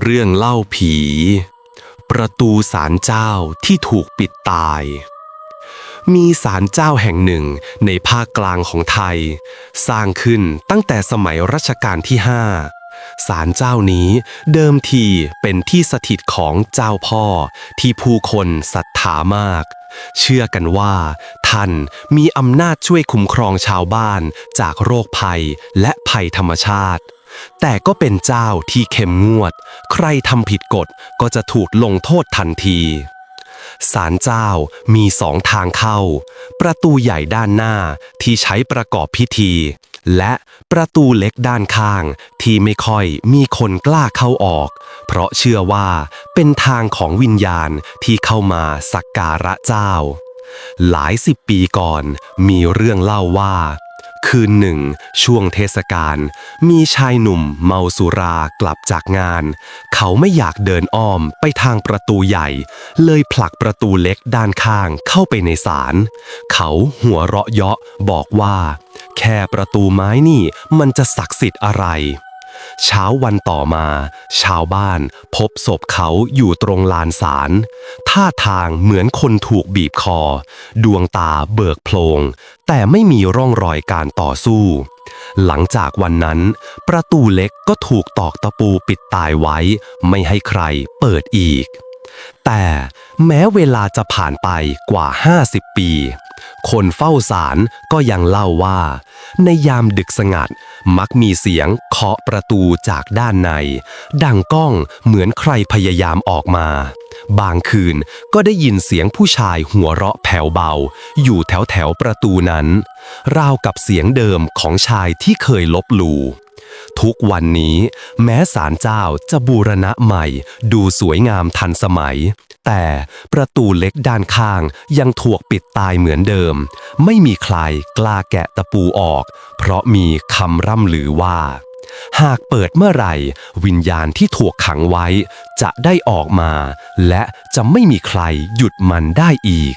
เรื่องเล่าผี ประตูศาลเจ้าที่ถูกปิดตาย มีศาลเจ้าแห่งหนึ่งในภาคกลางของไทย สร้างขึ้นตั้งแต่สมัยรัชกาลที่ห้าศาลเจ้านี้เดิมทีเป็นที่สถิตของเจ้าพ่อที่ผู้คนศรัทธามาก เชื่อกันว่า ท่านมีอำนาจช่วยคุ้มครองชาวบ้านจากโรคภัยและภัยธรรมชาติ แต่ก็เป็นเจ้าที่เข้มงวด ใครทำผิดกฎก็จะถูกลงโทษทันทีศาลเจ้ามีสองทางเข้า ประตูใหญ่ด้านหน้าที่ใช้ประกอบพิธี และประตูเล็กด้านข้าง ที่ไม่ค่อยมีคนกล้าเข้าออก เพราะเชื่อว่าเป็นทางของวิญญาณที่เข้ามาสักการะเจ้า หลายสิบปีก่อนมีเรื่องเล่าว่า คืนหนึ่ง ช่วงเทศกาลมีชายหนุ่มเมาสุรากลับจากงาน เขาไม่อยากเดินอ้อมไปทางประตูใหญ่ เลยผลักประตูเล็กด้านข้างเข้าไปในศาลเขาหัวเราะเยาะบอกว่า แค่ประตูไม้นี่มันจะศักดิ์สิทธิ์อะไร เช้าวันต่อมา ชาวบ้านพบศพเขาอยู่ตรงลานศาลท่าทางเหมือนคนถูกบีบคอ ดวงตาเบิกโพลง แต่ไม่มีร่องรอยการต่อสู้ หลังจากวันนั้น ประตูเล็กก็ถูกตอกตะปูปิดตายไว้ ไม่ให้ใครเปิดอีก แต่แม้เวลาจะผ่านไปกว่า 50 ปี คนเฝ้าศาลก็ยังเล่าว่า ในยามดึกสงัด มักมีเสียงเคาะประตูจากด้านใน ดังก้องเหมือนใครพยายามออกมา บางคืนก็ได้ยินเสียงผู้ชายหัวเราะแผ่วเบา อยู่แถวแถวประตูนั้น ราวกับเสียงเดิมของชายที่เคยลบหลู่ทุกวันนี้ แม้ศาลเจ้าจะบูรณะใหม่ ดูสวยงามทันสมัย แต่ประตูเล็กด้านข้างยังถูกปิดตายเหมือนเดิม ไม่มีใครกล้าแกะตะปูออก เพราะมีคำร่ำลือว่า หากเปิดเมื่อไหร่ วิญญาณที่ถูกขังไว้ จะได้ออกมา และจะไม่มีใครหยุดมันได้อีก